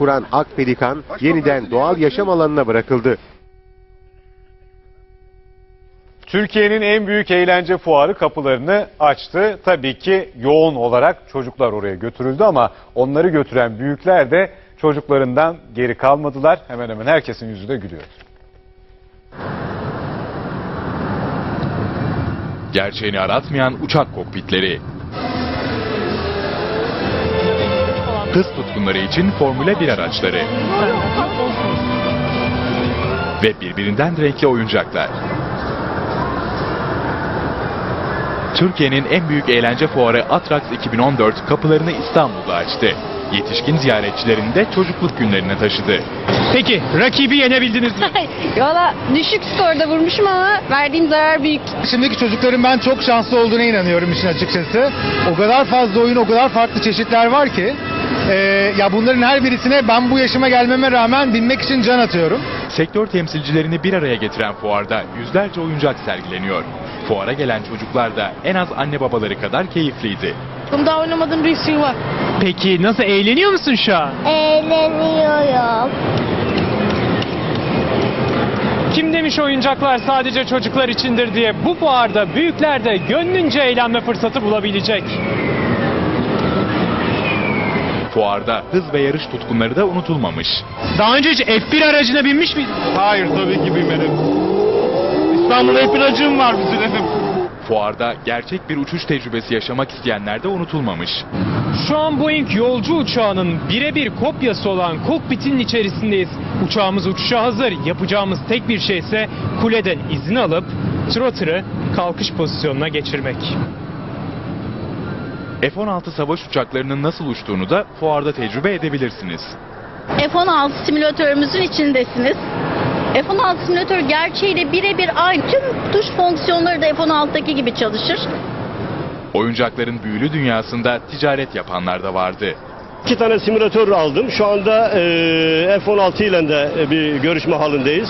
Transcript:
kuran Ak Pelikan yeniden doğal yaşam alanına bırakıldı. Türkiye'nin en büyük eğlence fuarı kapılarını açtı. Tabii ki yoğun olarak çocuklar oraya götürüldü ama onları götüren büyükler de çocuklarından geri kalmadılar. Hemen hemen herkesin yüzü de gülüyor. Gerçeğini aratmayan uçak kokpitleri. Hız tutkunları için Formula 1 araçları. Ve birbirinden renkli oyuncaklar. Türkiye'nin en büyük eğlence fuarı Atrax 2014 kapılarını İstanbul'da açtı. Yetişkin ziyaretçilerini de çocukluk günlerine taşıdı. Peki rakibi yenebildiniz mi? Valla düşük skorda vurmuşum ama verdiğim zarar büyük. Şimdiki çocukların ben çok şanslı olduğuna inanıyorum işin açıkçası. O kadar fazla oyun, o kadar farklı çeşitler var ki. Ee, ya bunların her birisine ben bu yaşıma gelmeme rağmen binmek için can atıyorum. Sektör temsilcilerini bir araya getiren fuarda yüzlerce oyuncak sergileniyor. Fuara gelen çocuklar da en az anne babaları kadar keyifliydi. Bunda oynamadığım bir sürü var. Peki nasıl eğleniyor musun şu an? Eğleniyorum. Kim demiş oyuncaklar sadece çocuklar içindir diye bu fuarda büyükler de gönlünce eğlenme fırsatı bulabilecek. Fuarda hız ve yarış tutkunları da unutulmamış. Daha önce hiç F1 aracına binmiş miydin? Hayır tabii ki bilmedim. İstanbul'da hep bir acım var bisikletim. Fuarda gerçek bir uçuş tecrübesi yaşamak isteyenler de unutulmamış. Şu an Boeing yolcu uçağının birebir kopyası olan kokpitin içerisindeyiz. Uçağımız uçuşa hazır. Yapacağımız tek bir şey ise kuleden izin alıp trotter'ı kalkış pozisyonuna geçirmek. F-16 savaş uçaklarının nasıl uçtuğunu da fuarda tecrübe edebilirsiniz. F-16 simülatörümüzün içindesiniz. F-16 simülatör gerçeğiyle birebir aynı. Tüm tuş fonksiyonları da F-16'daki gibi çalışır. Oyuncakların büyülü dünyasında ticaret yapanlar da vardı. İki tane simülatör aldım. Şu anda eee, F-16 ile de bir görüşme halindeyiz.